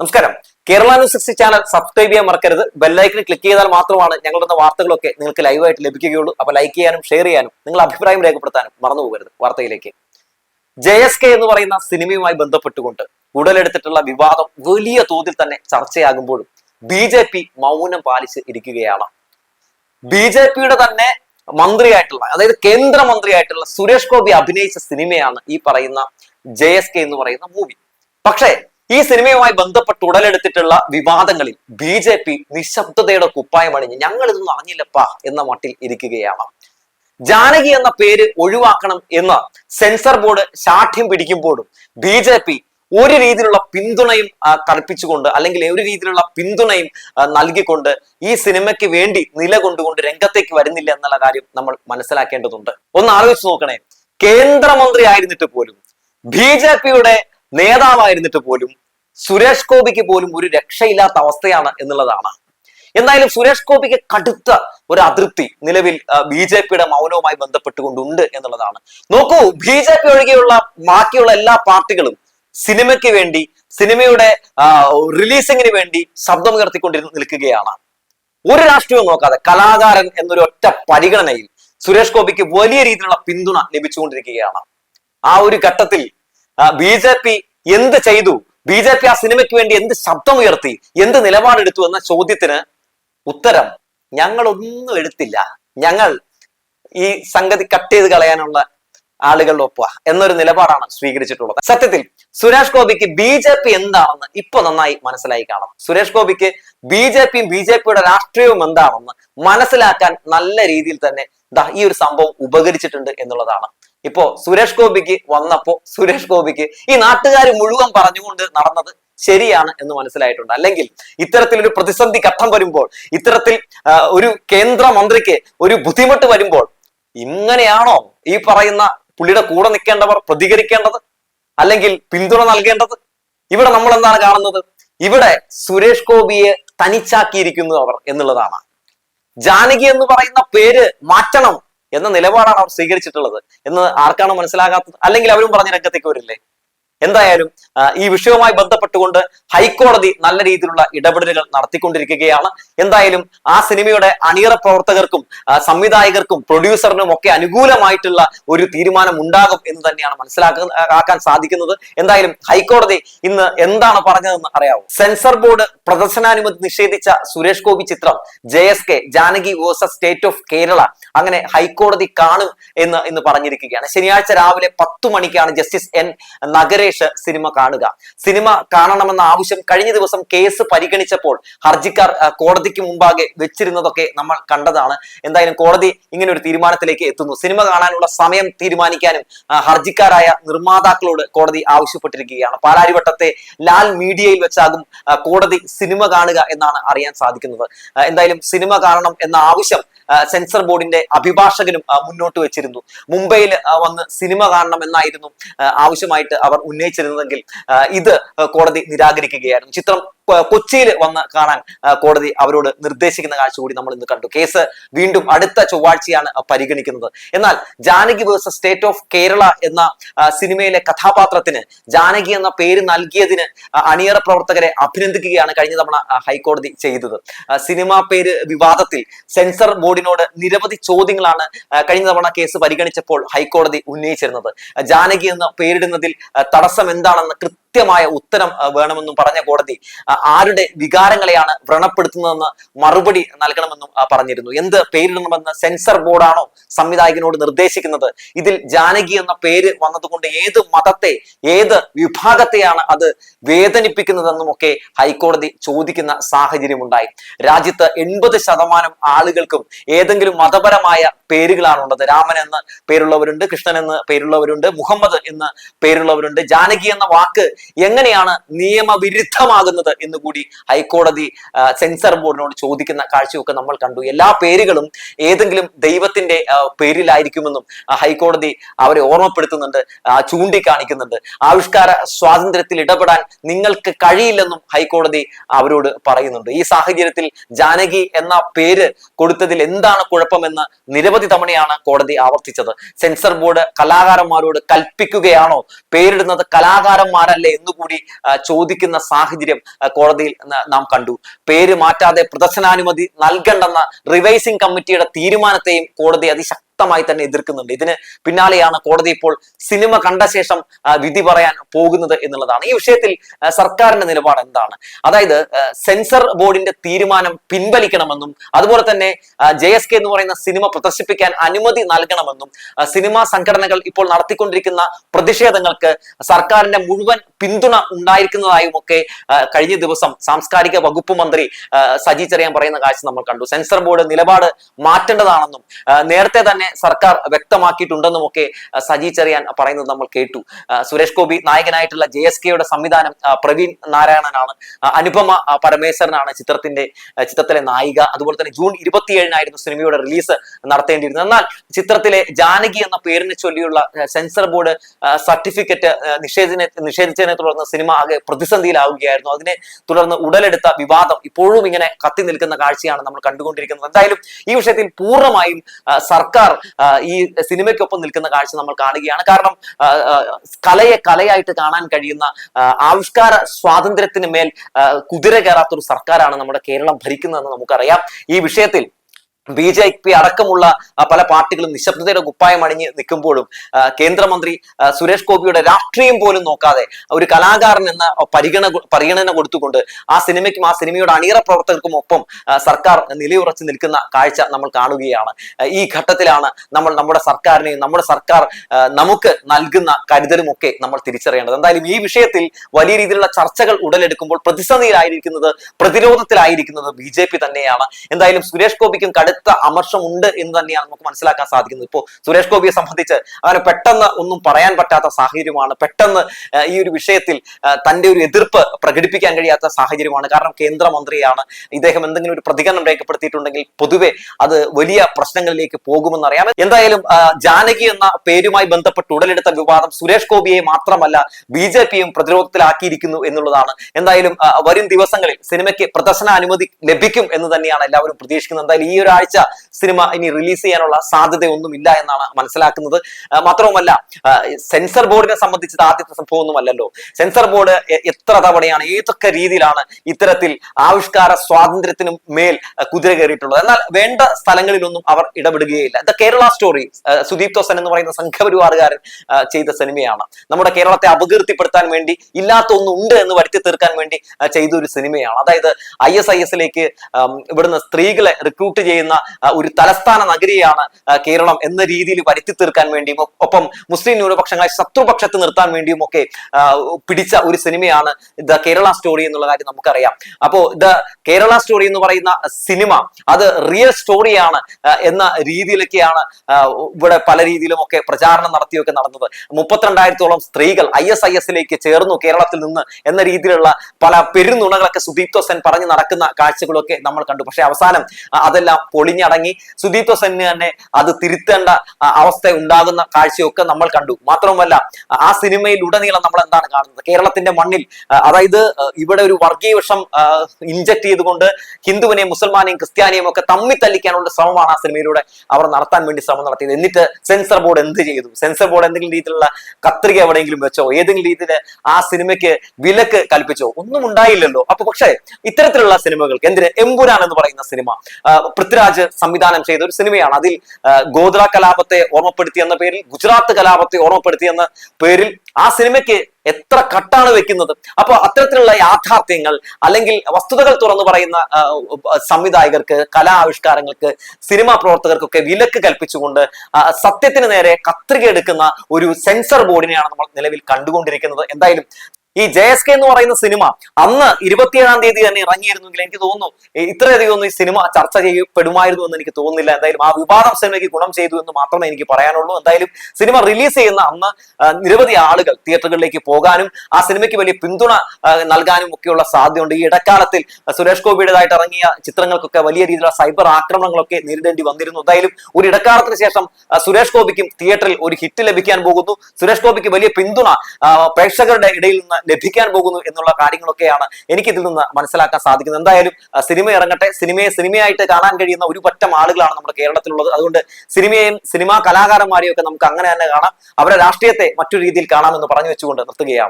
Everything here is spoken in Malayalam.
നമസ്കാരം. Kerala news sixty channel subscribe ചെയ്യാൻ മറക്കരുത്. ബെല്ലൈക്കിന് ക്ലിക്ക് ചെയ്താൽ മാത്രമാണ് ഞങ്ങളുടെ വാർത്തകളൊക്കെ നിങ്ങൾക്ക് ലൈവായിട്ട് ലഭിക്കുകയുള്ളൂ. അപ്പൊ ലൈക്ക് ചെയ്യാനും ഷെയർ ചെയ്യാനും നിങ്ങൾ അഭിപ്രായം രേഖപ്പെടുത്താനും മറന്നു പോകരുത് വാർത്തയിലേക്ക്. ജെ എസ് കെ എന്ന് പറയുന്ന സിനിമയുമായി ബന്ധപ്പെട്ടുകൊണ്ട് ഉടലെടുത്തിട്ടുള്ള വിവാദം വലിയ തോതിൽ തന്നെ ചർച്ചയാകുമ്പോഴും ബി ജെ പി മൗനം പാലിച്ച് ഇരിക്കുകയാണ്. ബി ജെ പിയുടെ തന്നെ മന്ത്രിയായിട്ടുള്ള അതായത് കേന്ദ്രമന്ത്രിയായിട്ടുള്ള സുരേഷ് ഗോപി അഭിനയിച്ച സിനിമയാണ് ഈ പറയുന്ന ജെ എസ് കെ എന്ന് പറയുന്ന മൂവി. പക്ഷേ ഈ സിനിമയുമായി ബന്ധപ്പെട്ട് ഉടലെടുത്തിട്ടുള്ള വിവാദങ്ങളിൽ ബി ജെ പി നിശബ്ദതയുടെ കുപ്പായം അണിഞ്ഞ് ഞങ്ങൾ ഇതൊന്നും അറിഞ്ഞില്ലപ്പാ എന്ന മട്ടിൽ ഇരിക്കുകയാണ്. ജാനകി എന്ന പേര് ഒഴിവാക്കണം എന്ന് സെൻസർ ബോർഡ് ശാഠ്യം പിടിക്കുമ്പോഴും ബി ജെ പി ഒരു രീതിയിലുള്ള പിന്തുണയും കൽപ്പിച്ചുകൊണ്ട് അല്ലെങ്കിൽ ഒരു രീതിയിലുള്ള പിന്തുണയും നൽകിക്കൊണ്ട് ഈ സിനിമയ്ക്ക് വേണ്ടി നിലകൊണ്ടുകൊണ്ട് രംഗത്തേക്ക് വരുന്നില്ല എന്നുള്ള കാര്യം നമ്മൾ മനസ്സിലാക്കേണ്ടതുണ്ട്. ഒന്ന് ആലോചിച്ച് നോക്കണേ. കേന്ദ്രമന്ത്രി ആയിരുന്നിട്ട് പോലും ബി ജെ പിയുടെ നേതാവായിരുന്നിട്ട് പോലും സുരേഷ് ഗോപിക്ക് പോലും ഒരു രക്ഷയില്ലാത്ത അവസ്ഥയാണ് എന്നുള്ളതാണ്. എന്തായാലും സുരേഷ് ഗോപിക്ക് കടുത്ത ഒരു അതൃപ്തി നിലവിൽ ബി ജെ പിയുടെ മൗനവുമായി ബന്ധപ്പെട്ടുകൊണ്ടുണ്ട് എന്നുള്ളതാണ്. നോക്കൂ ബി ജെ പി ഒഴികെയുള്ള ബാക്കിയുള്ള എല്ലാ പാർട്ടികളും സിനിമയ്ക്ക് വേണ്ടി സിനിമയുടെ റിലീസിങ്ങിന് വേണ്ടി ശബ്ദമുയർത്തിക്കൊണ്ടിരുന്ന് നിൽക്കുകയാണ്. ഒരു രാഷ്ട്രീയവും നോക്കാതെ കലാകാരൻ എന്നൊരു ഒറ്റ പരിഗണനയിൽ സുരേഷ് ഗോപിക്ക് വലിയ രീതിയിലുള്ള പിന്തുണ ലഭിച്ചുകൊണ്ടിരിക്കുകയാണ്. ആ ഒരു ഘട്ടത്തിൽ ബി ജെ പി എന്ത് ചെയ്തു? ബി ജെ പി ആ സിനിമയ്ക്ക് വേണ്ടി എന്ത് ശബ്ദം ഉയർത്തി? എന്ത് നിലപാടെടുത്തു എന്ന ചോദ്യത്തിന് ഉത്തരം ഞങ്ങൾ ഒന്നും എടുത്തില്ല. ഞങ്ങൾ ഈ സംഗതി കട്ട് ചെയ്ത് കളയാനുള്ള ആളുകളുടെ ഒപ്പ എന്നൊരു നിലപാടാണ് സ്വീകരിച്ചിട്ടുള്ളത്. സത്യത്തിൽ സുരേഷ് ഗോപിക്ക് ബി ജെ പി എന്താണെന്ന് ഇപ്പൊ നന്നായി മനസ്സിലായി കാണും. സുരേഷ് ഗോപിക്ക് ബി ജെ പിയും ബി ജെ പിയുടെ രാഷ്ട്രീയവും എന്താണെന്ന് മനസ്സിലാക്കാൻ നല്ല രീതിയിൽ തന്നെ ഈ ഒരു സംഭവം ഉപകരിച്ചിട്ടുണ്ട് എന്നുള്ളതാണ് ഇപ്പോ സുരേഷ് ഗോപിക്ക് വന്നപ്പോ സുരേഷ് ഗോപിക്ക് ഈ നാട്ടുകാർ മുഴുവൻ പറഞ്ഞുകൊണ്ട് നടന്നത് ശരിയാണ് എന്ന് മനസ്സിലായിട്ടുണ്ട്. അല്ലെങ്കിൽ ഇത്തരത്തിലൊരു പ്രതിസന്ധി ഘട്ടം വരുമ്പോൾ ഇത്തരത്തിൽ ഒരു കേന്ദ്ര മന്ത്രിക്ക് ഒരു ബുദ്ധിമുട്ട് വരുമ്പോൾ ഇങ്ങനെയാണോ ഈ പറയുന്ന പുള്ളിയുടെ കൂടെ നിൽക്കേണ്ടവർ പ്രതികരിക്കേണ്ടത്? അല്ലെങ്കിൽ പിന്തുണ നൽകേണ്ടത്? ഇവിടെ നമ്മൾ എന്താണ് കാണുന്നത്? ഇവിടെ സുരേഷ് ഗോപിയെ തനിച്ചാക്കിയിരിക്കുന്നു അവർ എന്നുള്ളതാണ്. ജാനകി എന്ന് പറയുന്ന പേര് മാറ്റണം എന്ന നിലപാടാണ് അവർ സ്വീകരിച്ചിട്ടുള്ളത് എന്ന് ആർക്കാണ് മനസ്സിലാകാത്തത്? അല്ലെങ്കിൽ അവരും പറഞ്ഞ രംഗത്തേക്ക് വരില്ലേ? എന്തായാലും ഈ വിഷയവുമായി ബന്ധപ്പെട്ടുകൊണ്ട് ഹൈക്കോടതി നല്ല രീതിയിലുള്ള ഇടപെടലുകൾ നടത്തിക്കൊണ്ടിരിക്കുകയാണ്. എന്തായാലും ആ സിനിമയുടെ അണിയറ പ്രവർത്തകർക്കും സംവിധായകർക്കും പ്രൊഡ്യൂസറിനും ഒക്കെ അനുകൂലമായിട്ടുള്ള ഒരു തീരുമാനം ഉണ്ടാകും എന്ന് തന്നെയാണ് മനസ്സിലാക്കാൻ സാധിക്കുന്നത്. എന്തായാലും ഹൈക്കോടതി ഇന്ന് എന്താണ് പറഞ്ഞതെന്ന് അറിയാവും? സെൻസർ ബോർഡ് പ്രദർശനാനുമതി നിഷേധിച്ച സുരേഷ് ഗോപി ചിത്രം J S K Janaki versus state of Kerala അങ്ങനെ ഹൈക്കോടതി കാണും എന്ന് ഇന്ന് പറഞ്ഞിരിക്കുകയാണ്. ശനിയാഴ്ച രാവിലെ പത്തു മണിക്കാണ് ജസ്റ്റിസ് എൻ. നഗരേഷ് സിനിമ കാണുക. സിനിമ കാണണമെന്ന ആവശ്യം കഴിഞ്ഞ ദിവസം കേസ് പരിഗണിച്ചപ്പോൾ ഹർജിക്കാർ കോടതിക്ക് മുമ്പാകെ വെച്ചിരുന്നതൊക്കെ നമ്മൾ കണ്ടതാണ്. എന്തായാലും കോടതി ഇങ്ങനെ ഒരു തീരുമാനത്തിലേക്ക് എത്തുന്നു. സിനിമ കാണാനുള്ള സമയം തീരുമാനിക്കാനും ഹർജിക്കാരായ നിർമ്മാതാക്കളോട് കോടതി ആവശ്യപ്പെട്ടിരിക്കുകയാണ്. പാലാരിവട്ടത്തെ ലാൽ മീഡിയയിൽ വെച്ചാകും കോടതി സിനിമ കാണുക എന്നാണ് അറിയാൻ സാധിക്കുന്നത്. എന്തായാലും സിനിമ കാണണം എന്ന ആവശ്യം സെൻസർ ബോർഡിന്റെ അഭിഭാഷകനും മുന്നോട്ട് വെച്ചിരുന്നു. മുംബൈയിൽ വന്ന് സിനിമ കാണണം എന്നായിരുന്നു ആവശ്യമായിട്ട് അവർ ഉന്നയിച്ചിരുന്നതെങ്കിൽ ഇത് കോടതി നിരാകരിക്കുകയായിരുന്നു. ചിത്രം കൊച്ചിയിൽ വന്ന് കാണാൻ കോടതി അവരോട് നിർദ്ദേശിക്കുന്ന കാഴ്ച കൂടി നമ്മൾ ഇന്ന് കണ്ടു. കേസ് വീണ്ടും അടുത്ത ചൊവ്വാഴ്ചയാണ് പരിഗണിക്കുന്നത്. എന്നാൽ Janaki versus state of Kerala എന്ന സിനിമയിലെ കഥാപാത്രത്തിന് ജാനകി എന്ന പേര് നൽകിയതിന് അണിയറ പ്രവർത്തകരെ അഭിനന്ദിക്കുകയാണ് കഴിഞ്ഞ തവണ ഹൈക്കോടതി ചെയ്തത്. സിനിമ പേര് വിവാദത്തിൽ സെൻസർ ബോർഡിനോട് നിരവധി ചോദ്യങ്ങളാണ് കഴിഞ്ഞ തവണ കേസ് പരിഗണിച്ചപ്പോൾ ഹൈക്കോടതി ഉന്നയിച്ചിരുന്നത്. ജാനകി എന്ന പേരിടുന്നതിൽ തടസ്സം എന്താണെന്ന് കൃത്യമായ ഉത്തരം വേണമെന്നും പറഞ്ഞ കോടതി ആരുടെ വികാരങ്ങളെയാണ് വ്രണപ്പെടുത്തുന്നതെന്ന് മറുപടി നൽകണമെന്നും പറഞ്ഞിരുന്നു. എന്ത് പേരിടണമെന്ന് സെൻസർ ബോർഡാണോ സംവിധായകനോട് നിർദ്ദേശിക്കുന്നത്? ഇതിൽ ജാനകി എന്ന പേര് വന്നതുകൊണ്ട് ഏത് മതത്തെ ഏത് വിഭാഗത്തെയാണ് അത് വേദനിപ്പിക്കുന്നതെന്നും ഒക്കെ ഹൈക്കോടതി ചോദിക്കുന്ന സാഹചര്യമുണ്ടായി. രാജ്യത്ത് എൺപത് ശതമാനം ആളുകൾക്കും ഏതെങ്കിലും മതപരമായ പേരുകളാണുള്ളത്. രാമൻ എന്ന് പേരുള്ളവരുണ്ട് കൃഷ്ണൻ എന്ന് പേരുള്ളവരുണ്ട് മുഹമ്മദ് എന്ന് പേരുള്ളവരുണ്ട്. ജാനകി എന്ന വാക്ക് എങ്ങനെയാണ് നിയമവിരുദ്ധമാകുന്നത് എന്ന് കൂടി ഹൈക്കോടതി സെൻസർ ബോർഡിനോട് ചോദിക്കുന്ന കാഴ്ചയൊക്കെ നമ്മൾ കണ്ടു. എല്ലാ പേരുകളും ഏതെങ്കിലും ദൈവത്തിന്റെ പേരിലായിരിക്കുമെന്നും ഹൈക്കോടതി അവരെ ഓർമ്മപ്പെടുത്തുന്നുണ്ട് ചൂണ്ടിക്കാണിക്കുന്നുണ്ട്. ആവിഷ്കാര സ്വാതന്ത്ര്യത്തിൽ ഇടപെടാൻ നിങ്ങൾക്ക് കഴിയില്ലെന്നും ഹൈക്കോടതി അവരോട് പറയുന്നുണ്ട്. ഈ സാഹചര്യത്തിൽ ജാനകി എന്ന പേര് കൊടുത്തതിൽ എന്താണ് കുഴപ്പമെന്ന് നിരവധി തവണയാണ് കോടതി ആവർത്തിച്ചത്. സെൻസർ ബോർഡ് കലാകാരന്മാരോട് കൽപ്പിക്കുകയാണോ? പേരിടുന്നത് കലാകാരന്മാരല്ലേ എന്നുകൂടി ചോദിക്കുന്ന സാഹചര്യം കോടതിയിൽ നാം കണ്ടു. പേര് മാറ്റാതെ പ്രദർശനാനുമതി നൽകണ്ടെന്ന റിവൈസിംഗ് കമ്മിറ്റിയുടെ തീരുമാനത്തെയും കോടതി അതിശക്തമായി തന്നെ എതിർക്കുന്നുണ്ട്. ഇതിന് പിന്നാലെയാണ് കോടതി ഇപ്പോൾ സിനിമ കണ്ട ശേഷം വിധി പറയാൻ പോകുന്നത് എന്നുള്ളതാണ്. ഈ വിഷയത്തിൽ സർക്കാരിന്റെ നിലപാട് എന്താണ്? അതായത് സെൻസർ ബോർഡിന്റെ തീരുമാനം പിൻവലിക്കണമെന്നും അതുപോലെ തന്നെ ജെ എസ് കെ എന്ന് പറയുന്ന സിനിമ പ്രദർശിപ്പിക്കാൻ അനുമതി നൽകണമെന്നും സിനിമാ സംഘടനകൾ ഇപ്പോൾ നടത്തിക്കൊണ്ടിരിക്കുന്ന പ്രതിഷേധങ്ങൾക്ക് സർക്കാരിന്റെ മുഴുവൻ പിന്തുണ ഉണ്ടായിരിക്കുന്നതായും ഒക്കെ കഴിഞ്ഞ ദിവസം സാംസ്കാരിക വകുപ്പ് മന്ത്രി സജി ചെറിയാൻ പറയുന്ന കാഴ്ച നമ്മൾ കണ്ടു. സെൻസർ ബോർഡ് നിലപാട് മാറ്റേണ്ടതാണെന്നും നേരത്തെ തന്നെ സർക്കാർ വ്യക്തമാക്കിയിട്ടുണ്ടെന്നും ഒക്കെ സജി ചെറിയാൻ പറയുന്നത് നമ്മൾ കേട്ടു. സുരേഷ് ഗോപി നായകനായിട്ടുള്ള ജെ എസ് കെയുടെ സംവിധാനം പ്രവീൺ നാരായണനാണ്. അനുപമ പരമേശ്വരനാണ് ചിത്രത്തിന്റെ ചിത്രത്തിലെ നായിക. അതുപോലെ തന്നെ ജൂൺ ഇരുപത്തിയേഴിനായിരുന്നു സിനിമയുടെ റിലീസ് നടത്തേണ്ടിയിരുന്നത്. എന്നാൽ ചിത്രത്തിലെ ജാനകി എന്ന പേരിനെ ചൊല്ലിയുള്ള സെൻസർ ബോർഡ് സർട്ടിഫിക്കറ്റ് നിഷേധിനെ നിഷേധിച്ചതിനെ തുടർന്ന് സിനിമ ആകെ പ്രതിസന്ധിയിലാവുകയായിരുന്നു. അതിനെ തുടർന്ന് ഉടലെടുത്ത വിവാദം ഇപ്പോഴും ഇങ്ങനെ കത്തി നിൽക്കുന്ന കാഴ്ചയാണ് നമ്മൾ കണ്ടുകൊണ്ടിരിക്കുന്നത്. എന്തായാലും ഈ വിഷയത്തിൽ പൂർണമായും സർക്കാർ ഈ സിനിമയ്ക്കൊപ്പം നിൽക്കുന്ന കാഴ്ച നമ്മൾ കാണുകയാണ്. കാരണം കലയെ കലയായിട്ട് കാണാൻ കഴിയുന്ന ആവിഷ്കാര സ്വാതന്ത്ര്യത്തിന് മേൽ കുതിര കയറാത്തൊരു സർക്കാരാണ് നമ്മുടെ കേരളം ഭരിക്കുന്നതെന്ന് നമുക്കറിയാം. ഈ വിഷയത്തിൽ ബി ജെ പി അടക്കമുള്ള പല പാർട്ടികളും നിശബ്ദതയുടെ കുപ്പായം അണിഞ്ഞ് നിൽക്കുമ്പോഴും കേന്ദ്രമന്ത്രി സുരേഷ് ഗോപിയുടെ രാഷ്ട്രീയം പോലും നോക്കാതെ ഒരു കലാകാരൻ എന്ന പരിഗണ പരിഗണന കൊടുത്തുകൊണ്ട് ആ സിനിമയ്ക്കും ആ സിനിമയുടെ അണിയറ പ്രവർത്തകർക്കും ഒപ്പം സർക്കാർ നിലയുറച്ച് നിൽക്കുന്ന കാഴ്ച നമ്മൾ കാണുകയാണ്. ഈ ഘട്ടത്തിലാണ് നമ്മൾ നമ്മുടെ സർക്കാരിനെയും നമ്മുടെ സർക്കാർ നമുക്ക് നൽകുന്ന കരുതലും ഒക്കെ നമ്മൾ തിരിച്ചറിയേണ്ടത്. എന്തായാലും ഈ വിഷയത്തിൽ വലിയ രീതിയിലുള്ള ചർച്ചകൾ ഉടലെടുക്കുമ്പോൾ പ്രതിസന്ധിയിലായിരിക്കുന്നത് പ്രതിരോധത്തിലായിരിക്കുന്നത് ബി തന്നെയാണ്. എന്തായാലും സുരേഷ് ഗോപിക്കും കടുത്ത അമർഷമുണ്ട് എന്ന് തന്നെയാണ് നമുക്ക് മനസ്സിലാക്കാൻ സാധിക്കുന്നത്. ഇപ്പോൾ സുരേഷ് ഗോപിയെ സംബന്ധിച്ച് അങ്ങനെ പെട്ടെന്ന് ഒന്നും പറയാൻ പറ്റാത്ത സാഹചര്യമാണ്. പെട്ടെന്ന് ഈ ഒരു വിഷയത്തിൽ തന്റെ ഒരു എതിർപ്പ് പ്രകടിപ്പിക്കാൻ കഴിയാത്ത സാഹചര്യമാണ്. കാരണം കേന്ദ്രമന്ത്രിയാണ്. ഇദ്ദേഹം എന്തെങ്കിലും ഒരു പ്രതികരണം രേഖപ്പെടുത്തിയിട്ടുണ്ടെങ്കിൽ പൊതുവെ അത് വലിയ പ്രശ്നങ്ങളിലേക്ക് പോകുമെന്നറിയാം എന്തായാലും ജാനകി എന്ന പേരുമായി ബന്ധപ്പെട്ട് ഉടലെടുത്ത വിവാദം സുരേഷ് ഗോപിയെ മാത്രമല്ല ബി ജെ പിയും പ്രതിരോധത്തിലാക്കിയിരിക്കുന്നു എന്നുള്ളതാണ്. എന്തായാലും വരും ദിവസങ്ങളിൽ സിനിമയ്ക്ക് പ്രദർശന അനുമതി ലഭിക്കും എന്ന് തന്നെയാണ് എല്ലാവരും പ്രതീക്ഷിക്കുന്നത്. എന്തായാലും ഈ ഒരാഴ്ച സിനിമ ഇനി റിലീസ് ചെയ്യാനുള്ള സാധ്യതയൊന്നുമില്ല എന്നാണ് മനസ്സിലാക്കുന്നത്. മാത്രവുമല്ല സെൻസർ ബോർഡിനെ സംബന്ധിച്ചത് ആദ്യത്തെ സംഭവമൊന്നുമല്ലല്ലോ. സെൻസർ ബോർഡ് എത്ര തവണയാണ് ഏതൊക്കെ രീതിയിലാണ് ഇത്തരത്തിൽ ആവിഷ്കാര സ്വാതന്ത്ര്യത്തിനും മേൽ കുതിര കയറിയിട്ടുള്ളത്. എന്നാൽ വേണ്ട സ്ഥലങ്ങളിലൊന്നും അവർ ഇടപെടുകയില്ല ദ കേരള സ്റ്റോറി സുദീപ് തോസൻ എന്ന് പറയുന്ന സംഘപരിവാറുകാരൻ ചെയ്ത സിനിമയാണ്. നമ്മുടെ കേരളത്തെ അപകീർത്തിപ്പെടുത്താൻ വേണ്ടി ഇല്ലാത്ത ഒന്നും ഉണ്ട് എന്ന് വരുത്തി തീർക്കാൻ വേണ്ടി ചെയ്ത ഒരു സിനിമയാണ്. അതായത് ഐ എസ് ഐ എസിലേക്ക് ഇവിടുന്ന് സ്ത്രീകളെ റിക്രൂട്ട് ചെയ്യുന്ന ആ, ഒരു തലസ്ഥാന നഗരിയാണ് കേരളം എന്ന രീതിയിൽ വരുത്തി തീർക്കാൻ വേണ്ടിയും ഒപ്പം മുസ്ലിം ന്യൂനപക്ഷങ്ങളെ ശത്രുപക്ഷത്ത് നിർത്താൻ വേണ്ടിയും ഒക്കെ പിടിച്ച ഒരു സിനിമയാണ് ദ കേരള സ്റ്റോറി എന്നുള്ള കാര്യം നമുക്കറിയാം. അപ്പോ ദ കേരള സ്റ്റോറി എന്ന് പറയുന്ന സിനിമ അത് റിയൽ സ്റ്റോറിയാണ് എന്ന രീതിയിലൊക്കെയാണ് ഇവിടെ പല രീതിയിലും ഒക്കെ പ്രചാരണം നടത്തിയൊക്കെ നടന്നത്. മുപ്പത്തിരണ്ടായിരത്തോളം സ്ത്രീകൾ ഐ എസ് ഐ എസിലേക്ക് ചേർന്നു കേരളത്തിൽ നിന്ന് എന്ന രീതിയിലുള്ള പല പെരുന്നുണകളൊക്കെ സുദീപ്തോസൻ സെൻ പറഞ്ഞു നടക്കുന്ന കാഴ്ചകളൊക്കെ നമ്മൾ കണ്ടു. പക്ഷെ അവസാനം അതെല്ലാം പൊളിഞ്ഞടങ്ങി സുദീപ് സെന്നിന് തന്നെ അത് തിരുത്തേണ്ട അവസ്ഥ ഉണ്ടാകുന്ന കാഴ്ചയൊക്കെ നമ്മൾ കണ്ടു. മാത്രവുമല്ല ആ, സിനിമയിൽ ഉടനീളം നമ്മൾ എന്താണ് കാണുന്നത്? കേരളത്തിന്റെ മണ്ണിൽ അതായത് ഇവിടെ ഒരു വർഗീയ വിഷം ഇഞ്ചക്ട് ചെയ്തുകൊണ്ട് ഹിന്ദുവിനെയും മുസൽമാനെയും ക്രിസ്ത്യാനിയും ഒക്കെ തമ്മി തല്ലിക്കാനുള്ള ശ്രമമാണ് ആ സിനിമയിലൂടെ അവർ നടത്താൻ വേണ്ടി ശ്രമം നടത്തിയത്. എന്നിട്ട് സെൻസർ ബോർഡ് എന്ത് ചെയ്തു? സെൻസർ ബോർഡ് എന്തെങ്കിലും രീതിയിലുള്ള കത്രിക എവിടെയെങ്കിലും വെച്ചോ? ഏതെങ്കിലും രീതിയിൽ ആ സിനിമയ്ക്ക് വിലക്ക് കൽപ്പിച്ചോ? ഒന്നും ഉണ്ടായില്ലല്ലോ. അപ്പൊ പക്ഷേ ഇത്തരത്തിലുള്ള സിനിമകൾക്ക് എന്തിന്? എമ്പുരാൻ എന്ന് പറയുന്ന സിനിമ ആ, പൃഥ്വിരാജ് സംവിധാനം ചെയ്ത ഒരു സിനിമയാണ്. അതിൽ ഗോദ്ര കലാപത്തെ ഓർമ്മപ്പെടുത്തി എന്ന പേരിൽ ഗുജറാത്ത് കലാപത്തെ ഓർമ്മപ്പെടുത്തി എന്ന പേരിൽ ആ സിനിമയ്ക്ക് എത്ര കട്ടാണ് വെക്കുന്നത്. അപ്പൊ അത്തരത്തിലുള്ള യാഥാർത്ഥ്യങ്ങൾ അല്ലെങ്കിൽ വസ്തുതകൾ തുറന്നു പറയുന്ന സംവിധായകർക്ക് കലാ ആവിഷ്കാരങ്ങൾക്ക് സിനിമാ പ്രവർത്തകർക്കൊക്കെ വിലക്ക് കൽപ്പിച്ചുകൊണ്ട് സത്യത്തിന് നേരെ കത്രിക എടുക്കുന്ന ഒരു സെൻസർ ബോർഡിനെയാണ് നമ്മൾ നിലവിൽ കണ്ടുകൊണ്ടിരിക്കുന്നത്. എന്തായാലും ഈ ജെ എസ് കെ എന്ന് പറയുന്ന സിനിമ അന്ന് ഇരുപത്തിയേഴാം തീയതി തന്നെ ഇറങ്ങിയിരുന്നെങ്കിൽ എനിക്ക് തോന്നുന്നു ഇത്രയധികം ഒന്നും ഈ സിനിമ ചർച്ച ചെയ്യപ്പെടുമായിരുന്നു എന്ന് എനിക്ക് തോന്നുന്നില്ല. എന്തായാലും ആ വിവാദം സിനിമയ്ക്ക് ഗുണം ചെയ്തു എന്ന് മാത്രമേ എനിക്ക് പറയാനുള്ളൂ. എന്തായാലും സിനിമ റിലീസ് ചെയ്യുന്ന അന്ന് നിരവധി ആളുകൾ തിയേറ്ററുകളിലേക്ക് പോകാനും ആ സിനിമയ്ക്ക് വലിയ പിന്തുണ നൽകാനും ഒക്കെയുള്ള സാധ്യതയുണ്ട്. ഈ ഇടക്കാലത്തിൽ സുരേഷ് ഗോപിയുടേതായിട്ട് ഇറങ്ങിയ ചിത്രങ്ങൾക്കൊക്കെ വലിയ രീതിയിലുള്ള സൈബർ ആക്രമണങ്ങളൊക്കെ നേരിടേണ്ടി വന്നിരുന്നു. എന്തായാലും ഒരു ഇടക്കാലത്തിന് ശേഷം സുരേഷ് ഗോപിക്കും തിയേറ്ററിൽ ഒരു ഹിറ്റ് ലഭിക്കാൻ പോകുന്നു. സുരേഷ് ഗോപിക്ക് വലിയ പിന്തുണ പ്രേക്ഷകരുടെ ഇടയിൽ നിന്ന് ലഭിക്കാൻ പോകുന്നു എന്നുള്ള കാര്യങ്ങളൊക്കെയാണ് എനിക്ക് ഇതിൽ നിന്ന് മനസ്സിലാക്കാൻ സാധിക്കുന്നത്. എന്തായാലും സിനിമ ഇറങ്ങട്ടെ. സിനിമയെ സിനിമയായിട്ട് കാണാൻ കഴിയുന്ന ഒരു പറ്റം ആളുകളാണ് നമ്മുടെ കേരളത്തിലുള്ളത്. അതുകൊണ്ട് സിനിമയെയും സിനിമാ കലാകാരന്മാരെയും ഒക്കെ നമുക്ക് അങ്ങനെ തന്നെ കാണാം. അവരുടെ രാഷ്ട്രീയത്തെ മറ്റൊരു രീതിയിൽ കാണാമെന്ന് പറഞ്ഞു വെച്ചുകൊണ്ട് നിർത്തുകയാണ്.